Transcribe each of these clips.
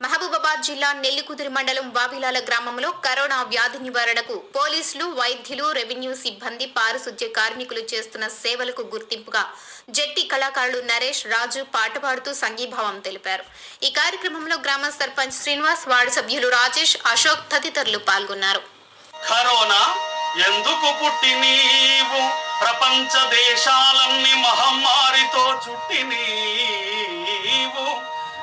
మహబూబాబాద్ జిల్లా నెల్లికుదురు మండలం వావిలాల గ్రామంలో కరోనా వ్యాధి నివారణకు పోలీసులు వైద్యులు రెవెన్యూ సిబ్బంది పారిశుద్ధ్య కార్మికులు చేస్తున్న సేవలకు గుర్తింపుగా జట్టి కళాకారులు నరేష్ రాజు పాట పాడుతూ సంఘీభావం తెలిపారు. ఈ కార్యక్రమంలో గ్రామ సర్పంచ్ శ్రీనివాస్ వార్డు సభ్యులు రాజేష్ అశోక్ తదితరులు పాల్గొన్నారు. కరోనా ఎందుకు పుట్టి నీవు ప్రపంచ దేశాలన్నీ మహమ్మారితో చుట్టి నీవు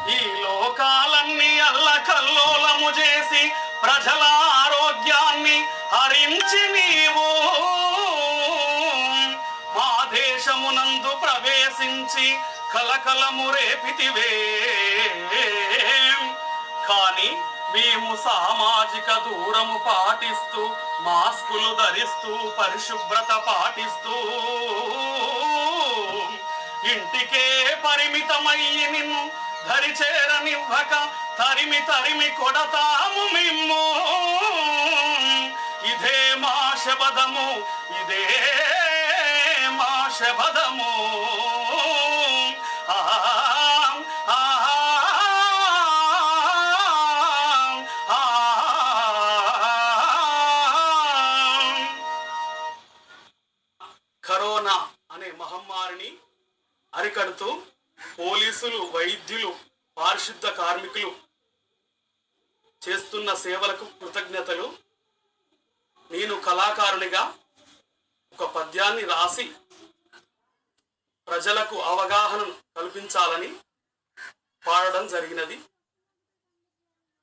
ఈ లోకాలన్నీ అల్లకల్లోలము చేసి ప్రజల ఆరోగ్యాన్ని హరించి నీవు. మా దేశమునందు ప్రవేశించి కలకలము రేపితివే. కానీ మేము సామాజిక దూరము పాటిస్తూ మాస్కులు ధరిస్తూ పరిశుభ్రత పాటిస్తూ ఇంటికే పరిమితమయ్యి నిన్ను హరిచేరనివ్వక తరిమి తరిమి కొడతాము మిమ్ము. ఇదే మా శబదము ఇదే మా శబదము కరోనా అనే మహమ్మారిని అరికడుతూ పోలీసులు వైద్యులు పారిశుద్ధ కార్మికులు చేస్తున్న సేవలకు కృతజ్ఞతలు. నేను కళాకారునిగా ఒక పద్యాన్ని రాసి ప్రజలకు అవగాహన కల్పించాలని పాడడం జరిగినది.